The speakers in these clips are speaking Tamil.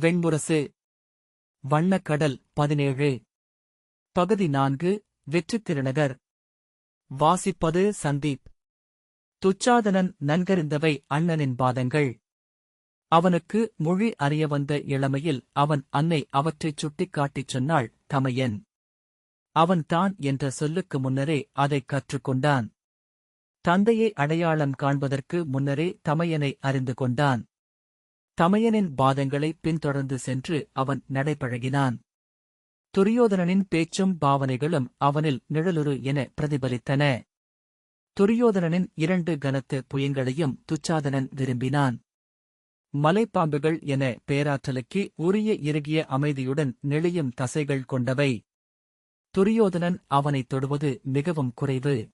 வெண்முரசு வண்ணக்கடல் பதினேழு. பகுதி நான்கு வெற்றித் திருநகர் வாசிப்பது சந்தீப். துச்சாதனன் நன்கறிந்தவை அண்ணனின் பாதங்கள். அவனுக்கு மொழி அறிய வந்த இளமையில் அவன் அன்னை அவற்றைச் சுட்டிக்காட்டிச் சொன்னாள் தமையன். அவன் தான் என்ற சொல்லுக்கு முன்னரே அதைக் கற்றுக்கொண்டான். தந்தையை அடையாளம் காண்பதற்கு முன்னரே தமையனை அறிந்து கொண்டான். தமையனின் பாதங்களை பின்தொடர்ந்து சென்று அவன் நடைபழகினான். துரியோதனனின் பேச்சும் பாவனைகளும் அவனில் நிழலுரு என பிரதிபலித்தன. துரியோதனனின் இரண்டு கனத்து புயங்களையும் துச்சாதனன் விரும்பினான். மலைப்பாம்புகள் என பேராற்றலுக்கு உரிய இறுகிய அமைதியுடன் நெளியும் தசைகள் கொண்டவை. துரியோதனன் அவனைத் தொடுவது மிகவும் குறைவு.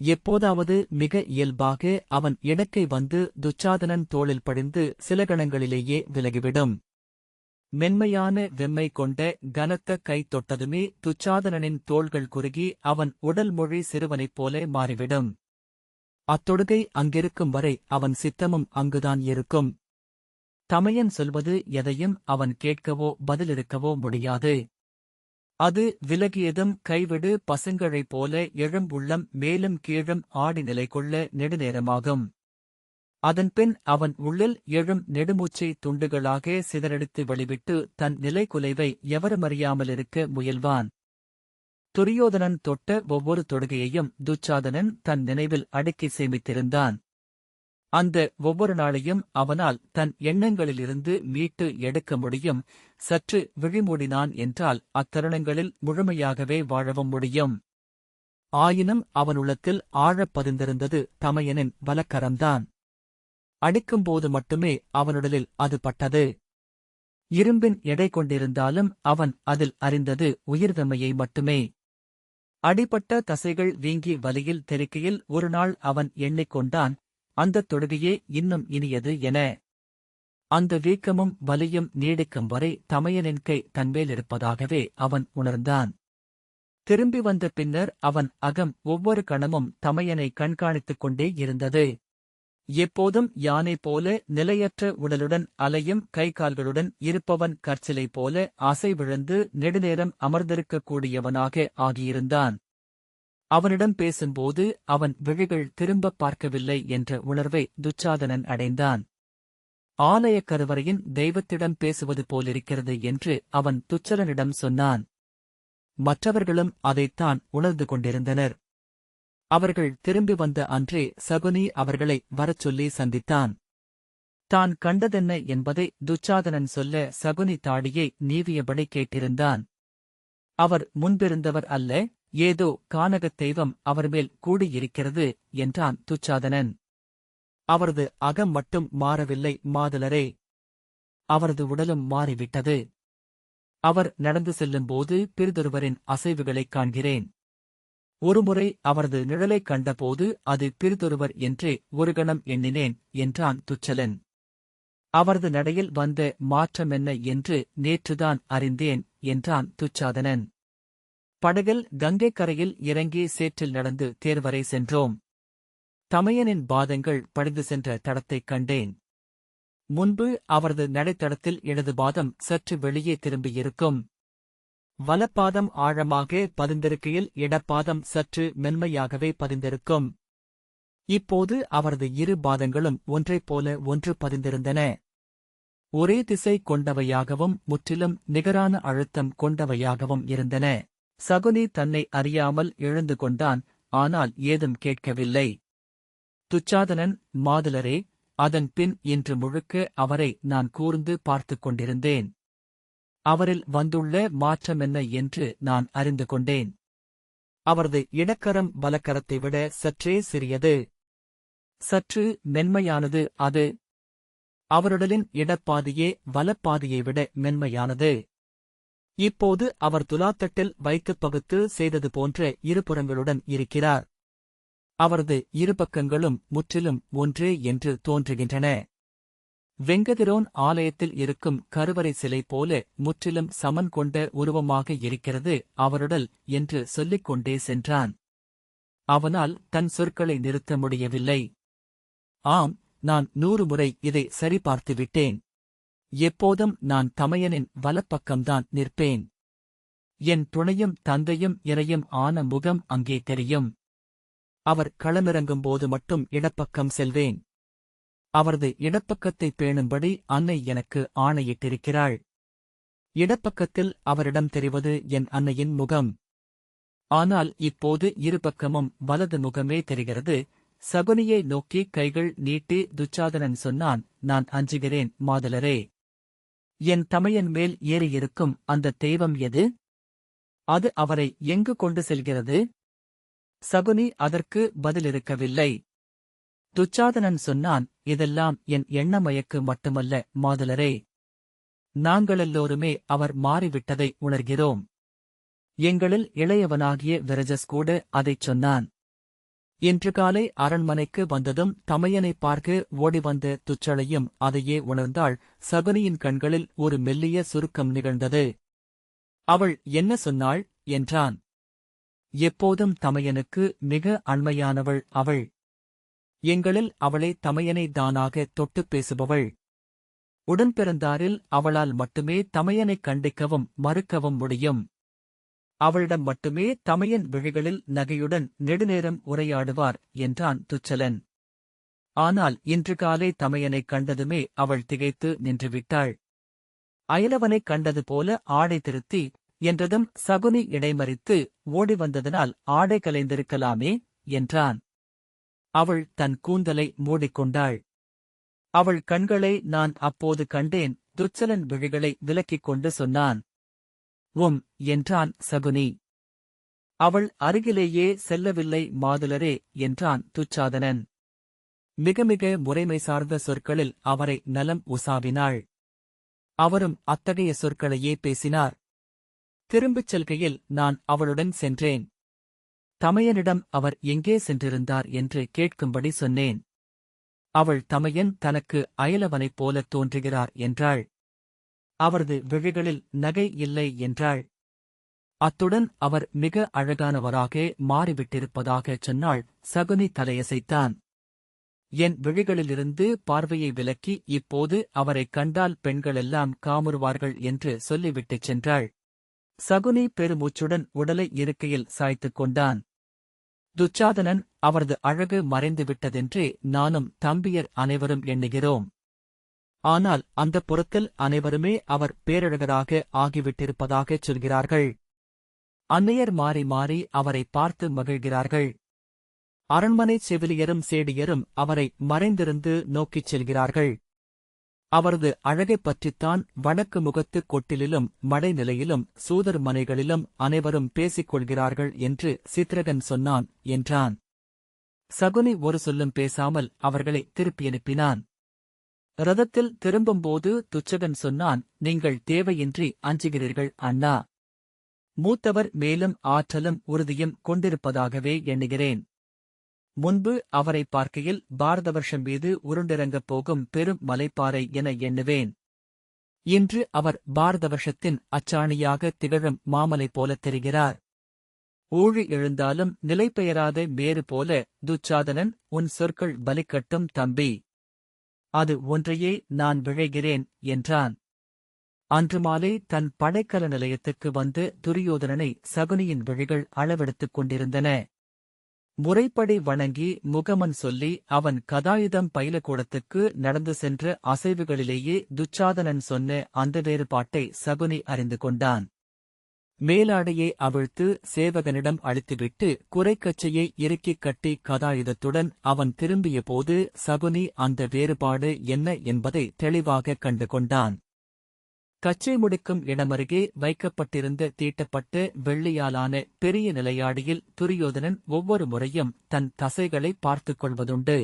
எப்போதாவது மிக இயல்பாக அவன் இடக்கை வந்து துச்சாதனன் தோளில் படிந்து சில கணங்களிலேயே விலகிவிடும். மென்மையான வெம்மை கொண்ட கனத்த கை தொட்டதுமே துச்சாதனனின் தோள்கள் குறுகி அவன் உடல் மொழி சிறுவனைப் போல மாறிவிடும். அத்தொடுகை அங்கிருக்கும் வரை அவன் சித்தமும் அங்குதான் இருக்கும். தமையன் சொல்வது எதையும் அவன் கேட்கவோ பதிலிருக்கவோ முடியாது. அது விலகியதும் கைவிடு பசுங்களைப் போல எழும் உள்ளம் மேலும் கீழும் ஆடி நிலை கொள்ள நெடுநேரமாகும். அதன்பின் அவன் உள்ளில் எழும் நெடுமூச்சை துண்டுகளாக சிதறடித்து வெளிவிட்டு தன் நிலை குலைவை எவருமறியாமலிருக்க முயல்வான். துரியோதனன் தொட்ட ஒவ்வொரு தொடுகையையும் துச்சாதனன் தன் நினைவில் அடுக்கி சேமித்திருந்தான். அந்த ஒவ்வொரு நாளையும் அவனால் தன் எண்ணங்களிலிருந்து மீட்டு எடுக்க முடியும். சற்று விழிமூடினான் என்றால் அத்தருணங்களில் முழுமையாகவே வாழவும் முடியும். ஆயினும் அவனுள்ளத்தில் ஆழப் பதிந்திருந்தது தமையனின் வலக்கரம்தான் அடிக்கும்போது மட்டுமே அவனுடலில் அது பட்டது. இரும்பின் எடை கொண்டிருந்தாலும் அவன் அதில் அறிந்தது உயிர்தமையை மட்டுமே. அடிபட்ட தசைகள் வீங்கி வலியில் தெறிக்கையில் ஒருநாள் அவன் எண்ணிக்கொண்டான். அந்தத் தொழுகையே இன்னும் இனியது என. அந்த வீக்கமும் வலியும் நீடிக்கும் வரை தமையனின் கை தன்மேலிருப்பதாகவே அவன் உணர்ந்தான். திரும்பி வந்த பின்னர் அவன் அகம் ஒவ்வொரு கணமும் தமையனை கண்காணித்துக் கொண்டே இருந்தது. எப்போதும் யானை போல நிலையற்ற உடலுடன் அலையும் கை கால்களுடன் இருப்பவன் கற்சிலை போல ஆசை விழுந்து நெடுநேரம் அமர்ந்திருக்கக்கூடியவனாக ஆகியிருந்தான். அவனிடம் பேசும்போது அவன் விழிகள் திரும்பப் பார்க்கவில்லை என்ற உணர்வை துச்சாதனன் அடைந்தான். ஆலயக் கருவறையின் தெய்வத்திடம் பேசுவது போலிருக்கிறது என்று அவன் துச்சலனிடம் சொன்னான். மற்றவர்களும் அதைத்தான் உணர்ந்து கொண்டிருந்தனர். அவர்கள் திரும்பி வந்த அன்றே சகுனி அவர்களை வரச் சொல்லி சந்தித்தான். தான் கண்டதென்ன என்பதை துச்சாதனன் சொல்ல சகுனி தாடியை நீவியபடி கேட்டிருந்தான். அவர் முன்பிருந்தவர் அல்ல ஏதோ கானகத் தெய்வம் அவர் மேல் கூடியிருக்கிறது என்றான் துச்சாதனன். அவரது அகம் மட்டும் மாறவில்லை மாதலரே அவரது உடலும் மாறிவிட்டது. அவர் நடந்து செல்லும்போது பிறிதொருவரின் அசைவுகளைக் காண்கிறேன். ஒருமுறை அவரது நிழலைக் கண்டபோது அது பிறிதொருவர் என்றே ஒரு கணம் எண்ணினேன் என்றான் துச்சலன். அவரது நடையில் வந்த மாற்றமென்ன என்று நேற்றுதான் அறிந்தேன் என்றான் துச்சாதனன். படகில் கங்கை கரையில் இறங்கி சேற்றில் நடந்து தேர்வரை சென்றோம். தமையனின் பாதங்கள் படிந்து சென்ற தடத்தைக் கண்டேன். முன்பு அவரது நடைத்தடத்தில் இடது பாதம் சற்று வெளியே திரும்பியிருக்கும். வலப்பாதம் ஆழமாக பதிந்திருக்கையில் இடப்பாதம் சற்று மென்மையாகவே பதிந்திருக்கும். இப்போது அவரது இரு பாதங்களும் ஒன்றைப் போல ஒன்று பதிந்திருந்தன. ஒரே திசை கொண்டவையாகவும் முற்றிலும் நிகரான அழுத்தம் கொண்டவையாகவும் இருந்தன. சகுனி தன்னை அறியாமல் எழுந்து கொண்டான் ஆனால் ஏதும் கேட்கவில்லை. துச்சாதனன் மாதுலரே அதன் பின் இன்று முழுக்க அவரை நான் கூர்ந்து பார்த்துக் கொண்டிருந்தேன். அவரில் வந்துள்ள மாற்றமென்ன என்று நான் அறிந்து கொண்டேன். அவரது இடக்கரம் பலக்கரத்தை விட சற்றே சிறியது. சற்று மென்மையானது அது அவருடலின் இடப்பாதையே வலப்பாதையை விட மென்மையானது. இப்போது அவர் துலாத்தட்டில் வைத்துப் பகுத்து செய்தது போன்ற இருபுறங்களுடன் இருக்கிறார். அவரது இருபக்கங்களும் முற்றிலும் ஒன்றே என்று தோன்றுகின்றன. வெங்கதிரோன் ஆலயத்தில் இருக்கும் கருவறை சிலை போல முற்றிலும் சமன் கொண்ட உருவமாக இருக்கிறது அவருடல் என்று சொல்லிக் கொண்டே சென்றான். அவனால் தன் சொற்களை நிறுத்த முடியவில்லை. ஆம் நான் நூறு முறை இதை சரிபார்த்துவிட்டேன் எப்போதும் நான் தமையனின் வலப்பக்கம்தான் நிற்பேன். என் துணையும் தந்தையும் இறையும் ஆன முகம் அங்கே தெரியும். அவர் களமிறங்கும்போது மட்டும் இடப்பக்கம் செல்வேன். அவரது இடப்பக்கத்தை பேணும்படி அன்னை எனக்கு ஆணையிட்டிருக்கிறாள். இடப்பக்கத்தில் அவரிடம் தெரிவது என் அன்னையின் முகம். ஆனால் இப்போது இருபக்கமும் வலது முகமே தெரிகிறது. சகுனியை நோக்கி கைகள் நீட்டி துச்சாதனன் சொன்னான் நான் அஞ்சுகிறேன் மாதலரே. என் தமையன் மேல் ஏறியிருக்கும் அந்த தெய்வம் எது? அது அவரை எங்கு கொண்டு செல்கிறது? சகுனி அதற்கு பதிலிருக்கவில்லை துச்சாதனன் சொன்னான் இதெல்லாம் என் எண்ணமயக்கு மட்டுமல்ல மாதலரே நாங்களெல்லோருமே அவர் மாறிவிட்டதை உணர்கிறோம். எங்களில் இளையவனாகிய விரஜஸ் கூட அதைச் சொன்னான். இன்று காலை அரண்மனைக்கு வந்ததும் தமையனை பார்க்க ஓடி வந்த துச்சளையும் அதையே உணர்ந்தாள். சகுனியின் கண்களில் ஒரு மெல்லிய சுருக்கம் நிகழ்ந்தது. அவள் என்ன சொன்னாள்? என்றான். எப்போதும் தமையனுக்கு மிக அண்மையானவள் அவள். எங்களில் அவளை தமையனை தானாக தொட்டுப் பேசுபவள். உடன்பிறந்தாரில் அவளால் மட்டுமே தமையனைக் கண்டிக்கவும் மறுக்கவும் முடியும். அவளிடம் மட்டுமே தமையன் விழிகளில் நகையுடன் நெடுநேரம் உரையாடுவார் என்றான் துச்சலன். ஆனால் இன்று காலை தமையனைக் கண்டதுமே அவள் திகைத்து நின்றுவிட்டாள். அயலவனைக் கண்டது போல ஆடை திருத்தி என்றதும் சகுனி இடைமறித்து ஓடி வந்ததனால் ஆடை கலைந்திருக்கலாமே என்றான். அவள் தன் கூந்தலை மூடிக்கொண்டாள். அவள் கண்களை நான் அப்போது கண்டேன் துச்சலன் விழிகளை விலக்கிக் கொண்டு சொன்னான். உம் என்றான் சகுனி. அவள் அருகிலேயே செல்லவில்லை மாதுலரே என்றான் துச்சாதனன். மிக மிக முறைமை சார்ந்த சொற்களில் அவரை நலம் உசாவினாள். அவரும் அத்தகைய சொற்களையே பேசினார். திரும்பிச் செல்கையில் நான் அவளுடன் சென்றேன். தமையனிடம் அவர் எங்கே சென்றிருந்தார் என்று கேட்கும்படி சொன்னேன். அவள் தமையன் தனக்கு அயலவனைப் போலத் தோன்றுகிறார் என்றாள். அவரது விழிகளில் நகை இல்லை என்றாள். அத்துடன் அவர் மிக அழகானவராக மாறிவிட்டிருப்பதாகச் சொன்னாள். சகுனி தலையசைத்தான். என் விழிகளிலிருந்து பார்வையை விலக்கி இப்போது அவரைக் கண்டால் பெண்களெல்லாம் காமுறுவார்கள் என்று சொல்லிவிட்டுச் சென்றாள். சகுனி பெருமூச்சுடன் உடலை இருக்கையில் சாய்த்துக் கொண்டான். துச்சாதனன் அவரது அழகு மறைந்துவிட்டதென்று நானும் தம்பியர் அனைவரும் எண்ணுகிறோம். ஆனால் அந்த புறத்தில் அனைவருமே அவர் பேரழகராக ஆகிவிட்டிருப்பதாகச் சொல்கிறார்கள். அன்னையர் மாறி மாறி அவரை பார்த்து மகிழ்கிறார்கள். அரண்மனைச் செவிலியரும் சேடியரும் அவரை மறைந்திருந்து நோக்கிச் செல்கிறார்கள். அவரது அழகைப் பற்றித்தான் வடக்கு முகத்துக் கொட்டிலிலும் மடைநிலையிலும் சூதர் மனைகளிலும் அனைவரும் பேசிக் கொள்கிறார்கள் என்று சித்ரகன் சொன்னான் என்றான். சகுனி ஒரு சொல்லும் பேசாமல் அவர்களை திருப்பியனுப்பினான் ரதத்தில் திரும்பும்போது துச்சகன் சொன்னான் நீங்கள் தேவையின்றி அஞ்சுகிறீர்கள் அண்ணா. மூத்தவர் மேலும் ஆற்றலும் உறுதியும் கொண்டிருப்பதாகவே எண்ணுகிறேன். முன்பு அவரை பார்க்கையில் பாரத வருஷம் மீது உருண்டிறங்கப் போகும் பெரும் மலைப்பாறை என எண்ணுவேன். இன்று அவர் பாரத வருஷத்தின் அச்சாணியாக திகழும் மாமலை போலத் தெரிகிறார். ஊழி எழுந்தாலும் நிலைபெயராத மேறு போல துச்சாதனன் உன் சொற்கள் பலிக்கட்டும் தம்பி. அது ஒன்றையே நான் விழைகிறேன் என்றான். அன்று மாலை தன் படைக்கல நிலையத்துக்கு வந்து துரியோதனனை சகுனியின் விழிகள் அளவெடுத்துக் கொண்டிருந்தன. முறைப்படி வணங்கி முகமன் சொல்லி அவன் கதாயுதம் பயிலக்கூடத்துக்கு நடந்து சென்ற அசைவுகளிலேயே துச்சாதனன் சொன்ன அந்த வேறுபாட்டை சகுனி அறிந்து கொண்டான். மேலாடையை அவிழ்த்து சேவகனிடம் அளித்துவிட்டு குறைக்கச்சையை இறுக்கிக் கட்டி கதாயுதத்துடன் அவன் திரும்பியபோது சகுனி அந்த வேறுபாடு என்ன என்பதை தெளிவாக கண்டு கொண்டான் கச்சை முடிக்கும் இடமருகே வைக்கப்பட்டிருந்த தீட்டப்பட்ட வெள்ளியாலான பெரிய நிலையாடியில் துரியோதனன் ஒவ்வொரு முறையும் தன் தசைகளை பார்த்துக் கொள்வதுண்டு.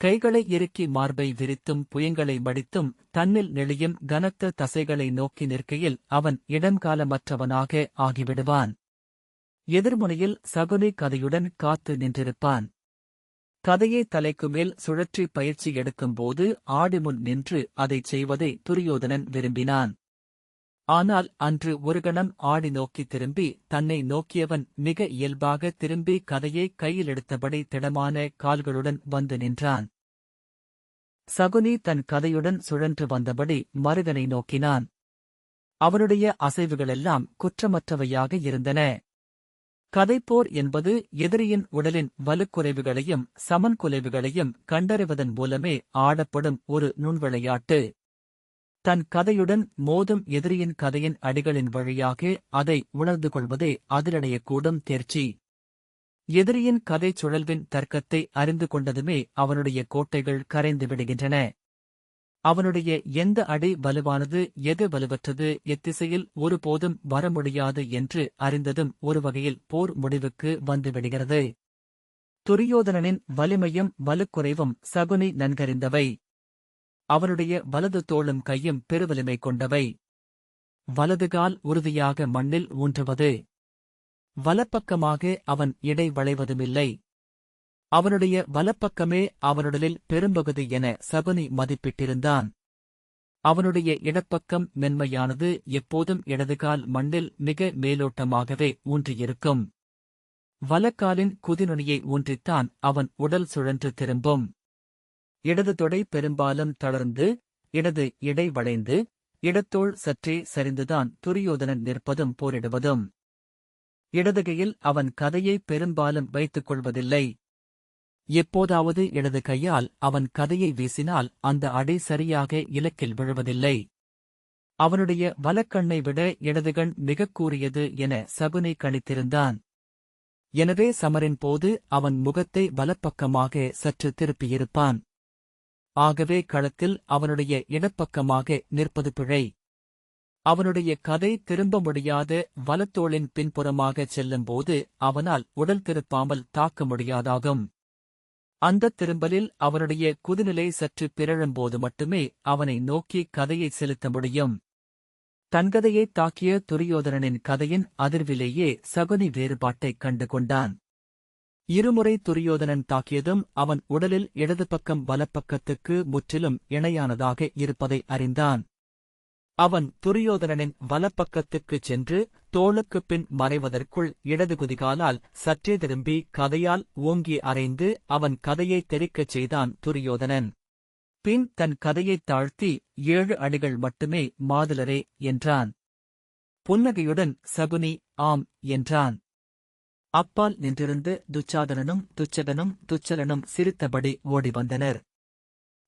கைகளை இறுக்கி மார்பை விரித்தும் புயங்களை மடித்தும் தன்னில் நெளியும் கனத்த தசைகளை நோக்கி நிற்கையில் அவன் இடங்காலமற்றவனாக ஆகிவிடுவான். எதிர்முனையில் சகுனி கதையுடன் காத்து நின்றிருப்பான். கதையை தலைக்கு மேல் சுழற்றி பயிற்சி எடுக்கும்போது ஆடிமுன் நின்று அதைச் செய்வதை துரியோதனன் விரும்பினான். ஆனால் அன்று ஒரு கணம் ஆடி நோக்கி திரும்பி தன்னை நோக்கியவன் மிக இயல்பாக திரும்பி கதையை கையில் எடுத்தபடி திடமான கால்களுடன் வந்து நின்றான். சகுனி தன் கதையுடன் சுழன்று வந்தபடி மருகனை நோக்கினான். அவனுடைய அசைவுகளெல்லாம் குற்றமற்றவையாக இருந்தன. கதைப்போர் என்பது எதிரியின் உடலின் வலுக்குறைவுகளையும் சமன்குலைவுகளையும் கண்டறிவதன் மூலமே ஆடப்படும் ஒரு நுண்விளையாட்டு. தன் கதையுடன் மோதும் எதிரியின் கதையின் அடிகளின் வழியாக அதை உணர்ந்து கொள்வதே அதிரடையக்கூடும் தேர்ச்சி. எதிரியின் கதை சுழல்வின் தர்க்கத்தை அறிந்து கொண்டதுமே அவனுடைய கோட்டைகள் கரைந்து விடுகின்றன. அவனுடைய எந்த அடி வலுவானது எது வலுவற்றது எத்திசையில் ஒருபோதும் வர முடியாது என்று அறிந்ததும் ஒரு வகையில் போர் முடிவுக்கு வந்துவிடுகிறது துரியோதனனின் வலிமையும் வலுக்குறைவும் சகுனி நன்கறிந்தவை. அவனுடைய வலது தோளும் கையும் பெருவலிமை கொண்டவை. வலதுகால் உறுதியாக மண்ணில் ஊன்றுவது. வலப்பக்கமாக அவன் இடை வளைவதுமில்லை. அவனுடைய வலப்பக்கமே அவனுடலில் பெரும்பகுதி என சகுனி மதிப்பிட்டிருந்தான். அவனுடைய இடப்பக்கம் மென்மையானது எப்போதும் இடதுகால் மண்ணில் மிக மேலோட்டமாகவே ஊன்றியிருக்கும். வலக்காலின் குதிநுனியை ஊன்றித்தான் அவன் உடல் சுழன்று திரும்பும். இடது தொடை பெரும்பாலும் தளர்ந்து இடது இடை வளைந்து இடத்தோள் சற்றே சரிந்துதான் துரியோதனன் நிற்பதும் போரிடுவதும். இடதுகையில் அவன் கதையை பெரும்பாலும் வைத்துக் கொள்வதில்லை. எப்போதாவது இடது கையால் அவன் கதையை வீசினால் அந்த அடை சரியாக இலக்கில் விழுவதில்லை. அவனுடைய வலக்கண்ணை விட இடதுகண் மிகக் கூறியது என சகுனி கணித்திருந்தான். எனவே சமரின் போது அவன் முகத்தை வலப்பக்கமாக சற்று திருப்பியிருப்பான். ஆகவே களத்தில் அவனுடைய இடப்பக்கமாக நிற்பது பிழை. அவனுடைய கதை திரும்ப முடியாத வலத்தோளின் பின்புறமாகச் செல்லும்போது அவனால் உடல் திருப்பாமல் தாக்க முடியாதாகும். அந்தத் திரும்பலில் அவனுடைய குதுநிலை சற்று பிறழும்போது மட்டுமே அவனை நோக்கி கதையை செலுத்த முடியும். தன்கதையைத் தாக்கிய துரியோதனனின் கதையின் அதிர்விலேயே சகுனி வேறுபாட்டைக் கண்டு கொண்டான் இருமுறை துரியோதனன் தாக்கியதும் அவன் உடலில் இடது பக்கம் வலப்பக்கத்துக்கு முற்றிலும் இணையானதாக இருப்பதை அறிந்தான். அவன் துரியோதனனின் வலப்பக்கத்துக்குச் சென்று தோளுக்குப் பின் மறைவதற்குள் இடது குதிகாலால் சற்றே திரும்பி கதையால் ஓங்கி அறைந்து அவன் கதையை தெறிக்கச் செய்தான் துரியோதனன். பின் தன் கதையைத் தாழ்த்தி ஏழு அடிகள் மட்டுமே மாதுளரே என்றான். புன்னகையுடன் சகுனி ஆம் என்றான். அப்பால் நின்றிருந்து துச்சாதனனும் துச்சகனும் துச்சலனும் சிரித்தபடி ஓடி வந்தனர்.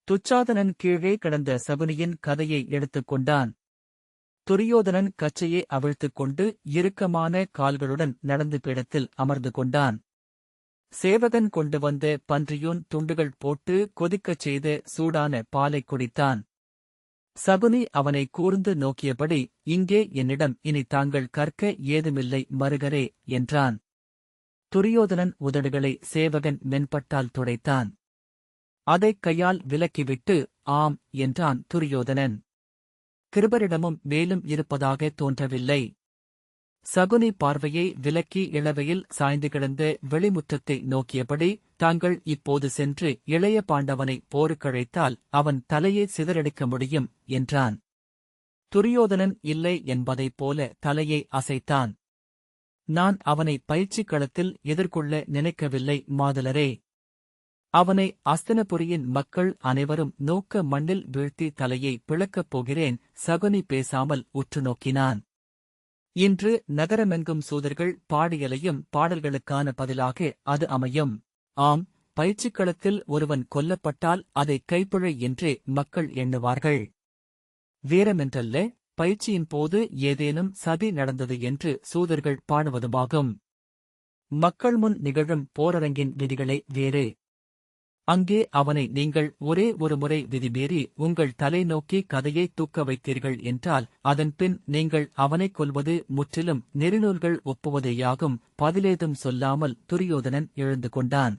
துச்சாதனன் கீழே கிடந்த சகுனியின் கதையை எடுத்துக் கொண்டான். துரியோதனன் கச்சையை அவிழ்த்துக் கொண்டு இறுக்கமான கால்களுடன் நடந்து பீடத்தில் அமர்ந்து கொண்டான். சேவகன் கொண்டு வந்த பன்றியூன் துண்டுகள் போட்டு கொதிக்கச் செய்த சூடான பாலை குடித்தான். சகுனி அவனை கூர்ந்து நோக்கியபடி இங்கே என்னிடம் இனி தாங்கள் கற்க ஏதுமில்லை மருகரே என்றான். துரியோதனன் உதடுகளை சேவகன் மென்பட்டால் துடைத்தான். அதைக் கையால் விலக்கிவிட்டு ஆம் என்றான் துரியோதனன். கிருபரிடமும் மேலும் இருப்பதாக தோன்றவில்லை. சகுனி பார்வையை விலக்கி இளவையில் சாய்ந்து கிடந்த வெளிமுற்றத்தை நோக்கியபடி தாங்கள் இப்போது சென்று இளைய பாண்டவனை போருக்கழைத்தால் அவன் தலையை சிதறடிக்க முடியும் என்றான். துரியோதனன் இல்லை என்பதைப் போல தலையை அசைத்தான். நான் அவனை பயிற்சிக் களத்தில் எதிர்கொள்ள நினைக்கவில்லை மாதலரே. அவனை அஸ்தனபுரியின் மக்கள் அனைவரும் நோக்க மண்ணில் வீழ்த்தி தலையை பிளக்கப் போகிறேன் சகுனி பேசாமல் உற்று நோக்கினான். இன்று நகரமெங்கும் சூதர்கள் பாடியலையும் பாடல்களுக்கான பதிலாக அது அமையும். ஆம் பயிற்சிக்களத்தில் ஒருவன் கொல்லப்பட்டால் அதை கைப்பிழை என்றே மக்கள் எண்ணுவார்கள். வீரமென்றல்ல? பயிற்சியின் போது ஏதேனும் சதி நடந்தது என்று சூதர்கள் பாடுவதுமாகும். மக்கள் முன் நிகழும் போரரங்கின் விதிகளே வேறு. அங்கே அவனை நீங்கள் ஒரே ஒரு முறை விதிமீறி உங்கள் தலை நோக்கி கதையை தூக்க வைத்தீர்கள் என்றால் அதன்பின் நீங்கள் அவனைக் கொல்வது முற்றிலும் நெறிநூல்கள் ஒப்புவதேயாகும் பதிலேதும் சொல்லாமல் துரியோதனன் எழுந்து கொண்டான்.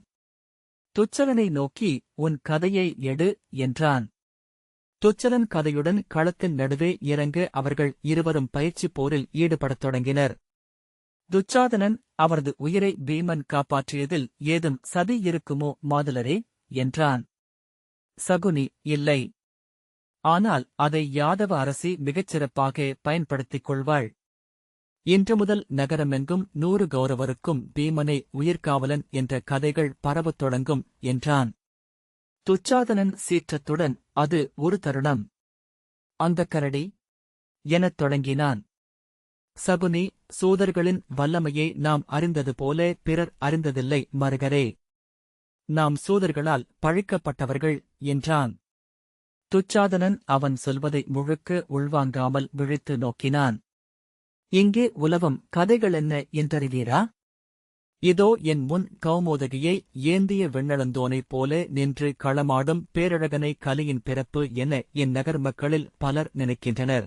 துச்சலனை நோக்கி உன் கதையை எடு என்றான். துச்சலன் கதையுடன் களத்தின் நடுவே இறங்க அவர்கள் இருவரும் பயிற்சிப் போரில் ஈடுபடத் தொடங்கினர். துச்சாதனன் அவரது உயிரை பீமன் காப்பாற்றியதில் ஏதும் சதி இருக்குமோ மாதுலரே என்றான். சகுனி இல்லை. ஆனால் அதை யாதவ அரசி மிகச்சிறப்பாக பயன்படுத்திக் கொள்வாள். இன்று முதல் நகரமெங்கும் நூறு கௌரவருக்கும் பீமனை உயிர்காவலன் என்ற கதைகள் பரவத் தொடங்கும் என்றான். துச்சாதனன் சீற்றத்துடன் அது ஒரு தருணம். அந்த கரடி எனத் தொடங்கினான். சகுனி சூதர்களின் வல்லமையை நாம் அறிந்தது போல பிறர் அறிந்ததில்லை மருகரே. நாம் சூதர்களால் பழிக்கப்பட்டவர்கள் என்றான். துச்சாதனன் அவன் சொல்வதை முழுக்க உள்வாங்காமல் விழித்து நோக்கினான். இங்கே உலவும் கதைகள் என்ன என்றறிவீரா? இதோ என் முன் கௌமோதகியை ஏந்திய வெண்ணளந்தோனைப் போல நின்று களமாடும் பேரழகனை கலியின் பிறப்பு என என் நகர் மக்களில் பலர் நினைக்கின்றனர்.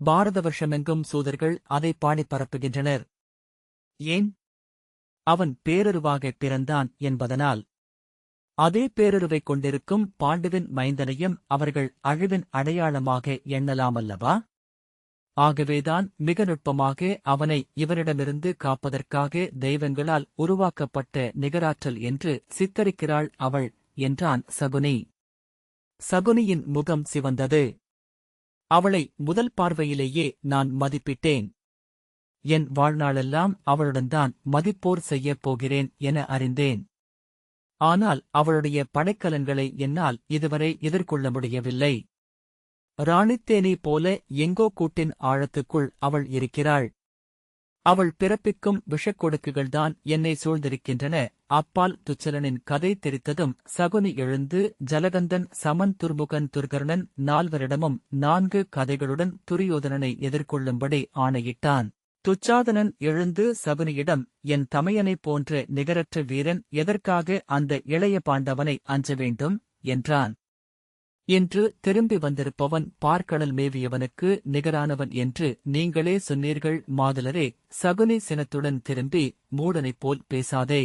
பாரத வருஷமெங்கும் சூதர்கள் அதை பாடிப் பரப்புகின்றனர். ஏன்? அவன் பேரருவாகப் பிறந்தான் என்பதனால். அதே பேரருவைக் கொண்டிருக்கும் பாண்டுவின் மைந்தனையும் அவர்கள் அழிவின் அடையாளமாக எண்ணலாமல்லவா? ஆகவேதான் மிக நுட்பமாக அவனை இவரிடமிருந்து காப்பதற்காக தெய்வங்களால் உருவாக்கப்பட்ட நிகராற்றல் என்று சித்தரிக்கிறாள் அவள் என்றான் சகுனி. சகுனியின் முகம் சிவந்தது. அவளை முதல் பார்வையிலேயே நான் மதிப்பிட்டேன். என் வாழ்நாளெல்லாம் அவளுடன்தான் மதிப்போர் செய்யப் போகிறேன் என அறிந்தேன். ஆனால் அவளுடைய படைக்கலன்களை என்னால் இதுவரை எதிர்கொள்ள முடியவில்லை. ராணித்தேனி போல எங்கோ கூட்டின் ஆழத்துக்குள் அவள் இருக்கிறாள். அவள் பிறப்பிக்கும் விஷக்கொடுக்குகள்தான் என்னை சூழ்ந்திருக்கின்றன. அப்பால் துச்சலனின் கதை தெரித்ததும் சகுனி எழுந்து ஜலகந்தன் சமன் துர்முகன் துர்கர்ணன் நால்வரிடமும் நான்கு கதைகளுடன் துரியோதனனை எதிர்கொள்ளும்படி ஆணையிட்டான். துச்சாதனன் எழுந்து சகுனியிடம் என் தமையனைப் போன்ற நிகரற்ற வீரன் எதற்காக அந்த இளைய பாண்டவனை அஞ்ச வேண்டும்? என்றான். இன்று திரும்பி வந்திருப்பவன் பார்க்கடல் மேவியவனுக்கு நிகரானவன் என்று நீங்களே சொன்னீர்கள் மாதுலரே சகுனி சினத்துடன் திரும்பி மூடனைப் போல் பேசாதே.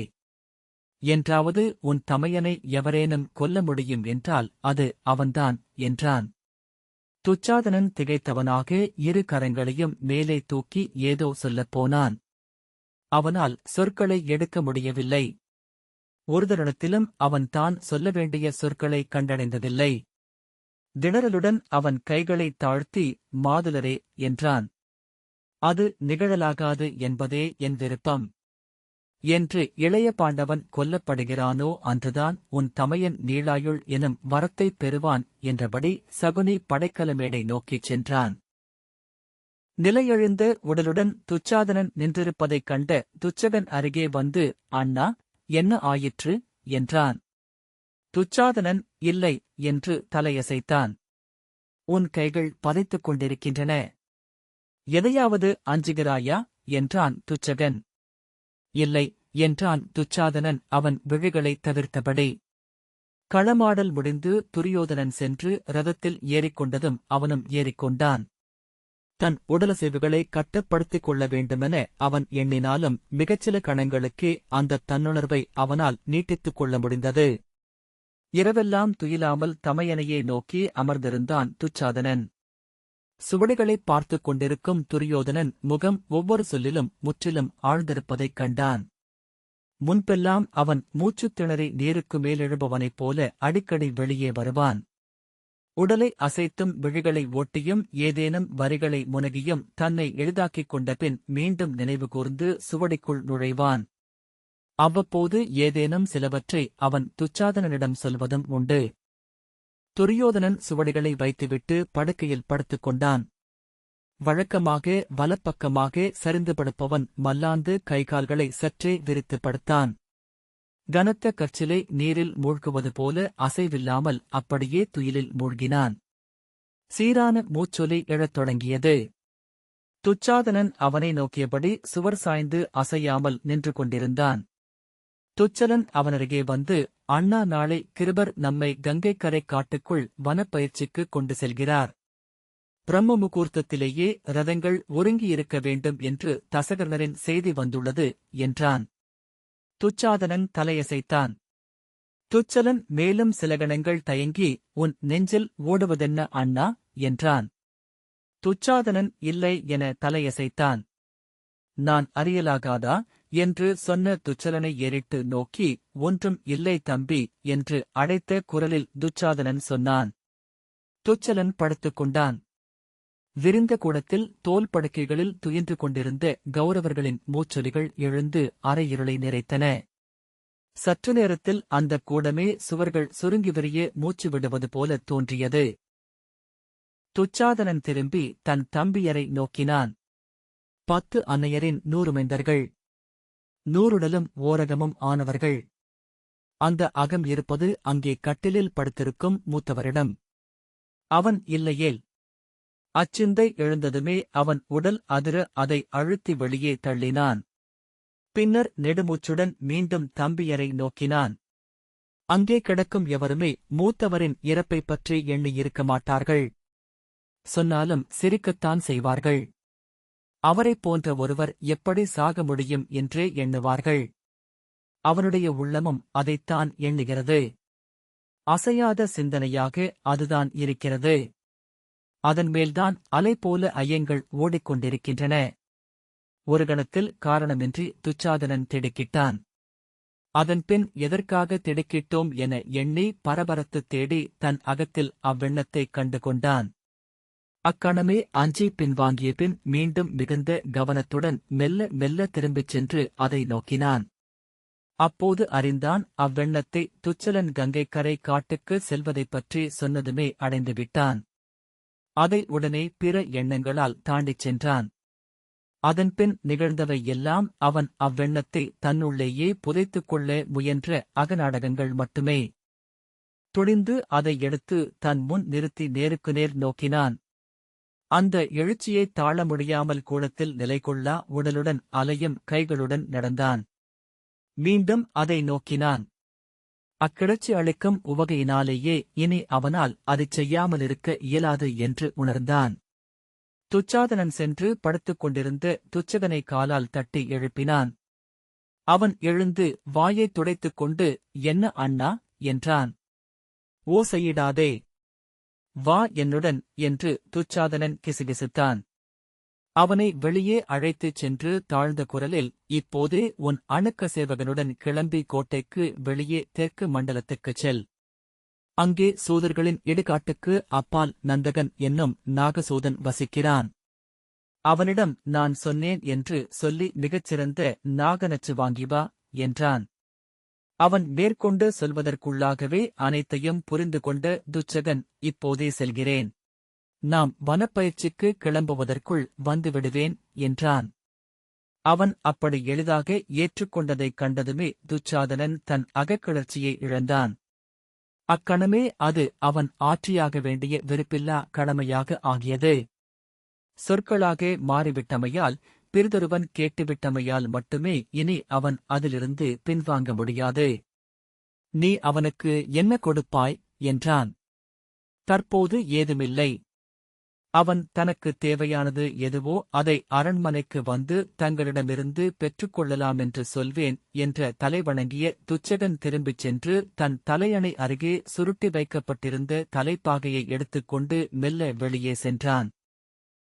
என்றாவது உன் தமையனை எவரேனும் கொல்ல முடியும் என்றால் அது அவன்தான் என்றான். துச்சாதனன் திகைத்தவனாக இரு கரங்களையும் மேலே தூக்கி ஏதோ சொல்லப் போனான். அவனால் சொற்களை எடுக்க முடியவில்லை. ஒரு தருணத்திலும் அவன் தான் சொல்ல வேண்டிய சொற்களை கண்டடைந்ததில்லை. திணறலுடன் அவன் கைகளை தாழ்த்தி மாதுலரே என்றான். அது நிகழலாகாது என்பதே என் விருப்பம். என்று இளைய பாண்டவன் கொல்லப்படுகிறானோ அன்றுதான் உன் தமையன் நீளாயுள் எனும் வரத்தைப் பெறுவான் என்றபடி சகுனி படைக்கலமேடை நோக்கிச் சென்றான். நிலையெழுந்த உடலுடன் துச்சாதனன் நின்றிருப்பதைக் கண்ட துச்சகன் அருகே வந்து அண்ணா என்ன ஆயிற்று? என்றான். துச்சாதனன் இல்லை என்று தலையசைத்தான். உன் கைகள் பதைத்துக் கொண்டிருக்கின்றன. எதையாவது அஞ்சுகிறாயா? என்றான் துச்சகன். இல்லை என்றான் துச்சாதனன் அவன் விழிகளைத் தவிர்த்தபடி. களமாடல் முடிந்து துரியோதனன் சென்று ரதத்தில் ஏறிக்கொண்டதும் அவனும் ஏறிக்கொண்டான். தன் உடலசைவுகளை கட்டுப்படுத்திக் கொள்ள வேண்டுமென அவன் எண்ணினாலும் மிகச்சில கணங்களுக்கே அந்த தன்னுணர்வை அவனால் நீட்டித்துக் கொள்ள முடிந்தது. இரவெல்லாம் துயிலாமல் தமையனையே நோக்கி அமர்ந்திருந்தான் துச்சாதனன். சுவடிகளைப் பார்த்துக் கொண்டிருக்கும் துரியோதனன் முகம் ஒவ்வொரு சொல்லிலும் முற்றிலும் ஆழ்ந்திருப்பதைக் கண்டான். முன்பெல்லாம் அவன் மூச்சுத் திணறி நீருக்கு மேலெழுபவனைப் போல அடிக்கடி வெளியே வருவான். உடலை அசைத்தும் விழிகளை ஓட்டியும் ஏதேனும் வரிகளை முனகியும் தன்னை எளிதாக்கிக் கொண்ட பின் மீண்டும் நினைவு கூர்ந்து சுவடிக்குள் நுழைவான். அவ்வப்போது ஏதேனும் சிலவற்றை அவன் துச்சாதனனிடம் சொல்வதும் உண்டு. துரியோதனன் சுவடிகளை வைத்துவிட்டு படுக்கையில் படுத்துக் கொண்டான். வழக்கமாக வலப்பக்கமாக சரிந்து படுப்பவன் மல்லாந்து கைகால்களை சற்றே விரித்து படுத்தான். கனத்த கச்சிலை நீரில் மூழ்குவது போல அசைவில்லாமல் அப்படியே துயிலில் மூழ்கினான். சீரான மூச்சொலி எழத் தொடங்கியது. துச்சாதனன் அவனை நோக்கியபடி சுவர் சாய்ந்து அசையாமல் நின்று கொண்டிருந்தான். துச்சலன் அவனருகே வந்து அண்ணா நாளை கிருபர் நம்மை கங்கைக்கரை காட்டுக்குள் வனப்பயிற்சிக்கு கொண்டு செல்கிறார். பிரம்ம முகூர்த்தத்திலேயே ரதங்கள் ஒருங்கியிருக்க வேண்டும் என்று தசகர்ணரின் செய்தி வந்துள்ளது என்றான். துச்சாதனன் தலையசைத்தான். துச்சலன் மேலும் சில கணங்கள் தயங்கி உன் நெஞ்சில் ஓடுவதென்ன அண்ணா? என்றான். துச்சாதனன் இல்லை என தலையசைத்தான். நான் அறியலாகாதா? என்று சொன்ன துச்சலனை ஏறிட்டு நோக்கி ஒன்றும் இல்லை தம்பி என்று அழைத்த குரலில் துச்சாதனன் சொன்னான். துச்சலன் படுத்துக் கொண்டான். விரிந்த கூடத்தில் தோல் படுக்கைகளில் துயின்று கொண்டிருந்த கௌரவர்களின் மூச்சொலிகள் எழுந்து அரையிருளை நிறைத்தன. சற்று நேரத்தில் அந்த கூடமே சுவர்கள் சுருங்கி விரிய மூச்சு விடுவது போல தோன்றியது. துச்சாதனன் திரும்பி தன் தம்பியரை நோக்கினான். பத்து அன்னையரின் நூறு மைந்தர்கள் நூறுடலும் ஓரகமும் ஆனவர்கள். அந்த அகம் இருப்பது அங்கே கட்டிலில் படுத்திருக்கும் மூத்தவரிடம். அவன் இல்லையேல். அச்சிந்தை எழுந்ததுமே அவன் உடல் அதிர அதை அழுத்தி வெளியே தள்ளினான். பின்னர் நெடுமூச்சுடன் மீண்டும் தம்பியரை நோக்கினான். அங்கே கிடக்கும் எவருமே மூத்தவரின் இறப்பைப் பற்றி எண்ணியிருக்க மாட்டார்கள். சொன்னாலும் சிரிக்கத்தான் செய்வார்கள். அவரைப் போன்ற ஒருவர் எப்படி சாக முடியும் என்றே எண்ணுவார்கள். அவனுடைய உள்ளமும் அதைத்தான் எண்ணுகிறது. அசையாத சிந்தனையாக அதுதான் இருக்கிறது. அதன் மேல்தான் அலை போல ஐயங்கள் ஓடிக்கொண்டிருக்கின்றன. ஒரு கணத்தில் காரணமின்றி துச்சாதனன் திடுக்கிட்டான். அதன்பின் எதற்காக திடுக்கிட்டோம் என எண்ணி பரபரத்து தேடி தன் அகத்தில் அவ்வெண்ணத்தைக் கண்டு கொண்டான் அக்கணமே அஞ்சி பின்வாங்கிய பின் மீண்டும் மிகுந்த கவனத்துடன் மெல்ல மெல்ல திரும்பிச் சென்று அதை நோக்கினான். அப்போது அறிந்தான் அவ்வெண்ணத்தை துச்சலன் கங்கைக்கரை காட்டுக்கு செல்வதைப் பற்றி சொன்னதுமே அடைந்துவிட்டான். அதை உடனே பிற எண்ணங்களால் தாண்டிச் சென்றான். அதன்பின் நிகழ்ந்தவை எல்லாம் அவன் அவ்வெண்ணத்தை தன்னுள்ளேயே புதைத்துக் கொள்ள முயன்ற அகநாடகங்கள் மட்டுமே. துணிந்து அதை எடுத்து தன் முன் நிறுத்தி நேருக்கு நேர் நோக்கினான். அந்த எழுச்சியை தாழ முடியாமல் கூடத்தில் நிலைகொள்ளா உடலுடன் அலையும் கைகளுடன் நடந்தான். மீண்டும் அதை நோக்கினான். அக்கிடச்சி அளிக்கும் உவகையினாலேயே இனி அவனால் அதைச் செய்யாமலிருக்க இயலாது என்று உணர்ந்தான். துச்சாதனன் சென்று படுத்துக் கொண்டிருந்த துச்சகனை காலால் தட்டி எழுப்பினான். அவன் எழுந்து வாயைத் துடைத்துக் கொண்டு என்ன அண்ணா? என்றான். ஓசையிடாதே. வா என்னுடன் என்று துச்சாதனன் கிசுகிசுத்தான். அவனை வெளியே அழைத்துச் சென்று தாழ்ந்த குரலில் இப்போதே உன் அணுக்க சேவகனுடன் கிளம்பி கோட்டைக்கு வெளியே தெற்கு மண்டலத்துக்குச் செல். அங்கே சூதர்களின் இடுகாட்டுக்கு அப்பால் நந்தகன் என்னும் நாகசூதன் வசிக்கிறான். அவனிடம் நான் சொன்னேன் என்று சொல்லி மிகச்சிறந்த நாகநச்சு வாங்கி வா என்றான். அவன் மேற்கொண்டு சொல்வதற்குள்ளாகவே அனைத்தையும் புரிந்து கொண்ட துச்சகன் இப்போதே செல்கிறேன். நாம் வனப்பயிற்சிக்கு கிளம்புவதற்குள் வந்துவிடுவேன் என்றான். அவன் அப்படி எளிதாக ஏற்றுக்கொண்டதைக் கண்டதுமே துச்சாதனன் தன் அகக்கிளர்ச்சியை இழந்தான். அக்கணமே அது அவன் ஆற்றியாக வேண்டிய வெறுப்பில்லா கடமையாக ஆகியது. சொற்களாக மாறிவிட்டமையால் பிறிதொருவன் கேட்டுவிட்டமையால் மட்டுமே இனி அவன் அதிலிருந்து பின்வாங்க முடியாது. நீ அவனுக்கு என்ன கொடுப்பாய்? என்றான். தற்போது ஏதுமில்லை. அவன் தனக்கு தேவையானது எதுவோ அதை அரண்மனைக்கு வந்து தங்களிடமிருந்து பெற்றுக்கொள்ளலாம் என்று சொல்வேன் என்ற தலைவணங்கிய துச்சகன் திரும்பிச் சென்று தன் தலையணை அருகே சுருட்டி வைக்கப்பட்டிருந்த தலைப்பாகையை எடுத்துக்கொண்டு மெல்ல வெளியே சென்றான்.